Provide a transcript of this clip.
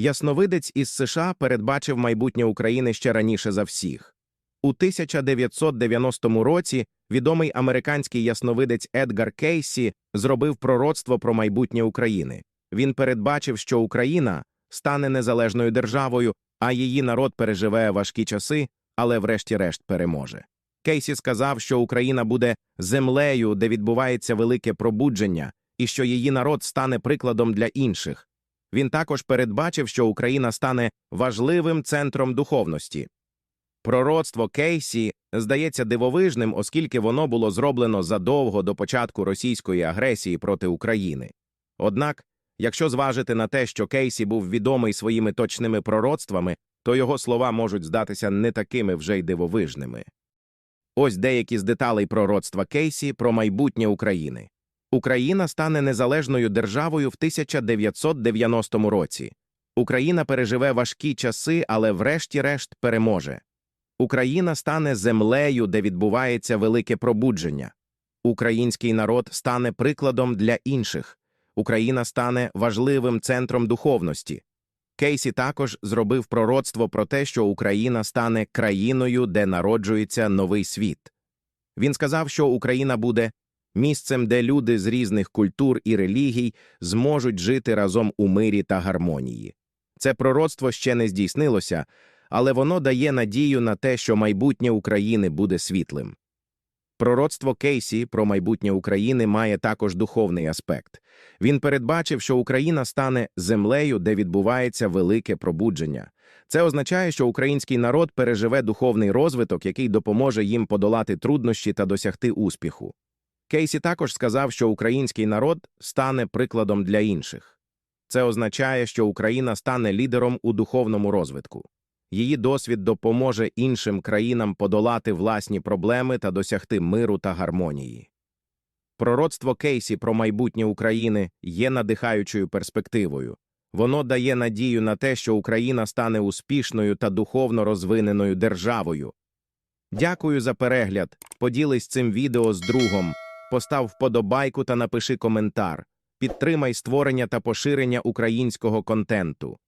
Ясновидець із США передбачив майбутнє України ще раніше за всіх. У 1990 році відомий американський ясновидець Едгар Кейсі зробив пророцтво про майбутнє України. Він передбачив, що Україна стане незалежною державою, а її народ переживе важкі часи, але врешті-решт переможе. Кейсі сказав, що Україна буде землею, де відбувається велике пробудження, і що її народ стане прикладом для інших. Він також передбачив, що Україна стане важливим центром духовності. Пророцтво Кейсі здається дивовижним, оскільки воно було зроблено задовго до початку російської агресії проти України. Однак, якщо зважити на те, що Кейсі був відомий своїми точними пророцтвами, то його слова можуть здатися не такими вже й дивовижними. Ось деякі з деталей пророцтва Кейсі про майбутнє України. Україна стане незалежною державою в 1990 році. Україна переживе важкі часи, але врешті-решт переможе. Україна стане землею, де відбувається велике пробудження. Український народ стане прикладом для інших. Україна стане важливим центром духовності. Кейсі також зробив пророцтво про те, що Україна стане країною, де народжується новий світ. Він сказав, що Україна буде місцем, де люди з різних культур і релігій зможуть жити разом у мирі та гармонії. Це пророцтво ще не здійснилося, але воно дає надію на те, що майбутнє України буде світлим. Пророцтво Кейсі про майбутнє України має також духовний аспект. Він передбачив, що Україна стане землею, де відбувається велике пробудження. Це означає, що український народ переживе духовний розвиток, який допоможе їм подолати труднощі та досягти успіху. Кейсі також сказав, що український народ стане прикладом для інших. Це означає, що Україна стане лідером у духовному розвитку. Її досвід допоможе іншим країнам подолати власні проблеми та досягти миру та гармонії. Пророцтво Кейсі про майбутнє України є надихаючою перспективою. Воно дає надію на те, що Україна стане успішною та духовно розвиненою державою. Дякую за перегляд. Поділись цим відео з другом, постав вподобайку та напиши коментар. Підтримай створення та поширення українського контенту.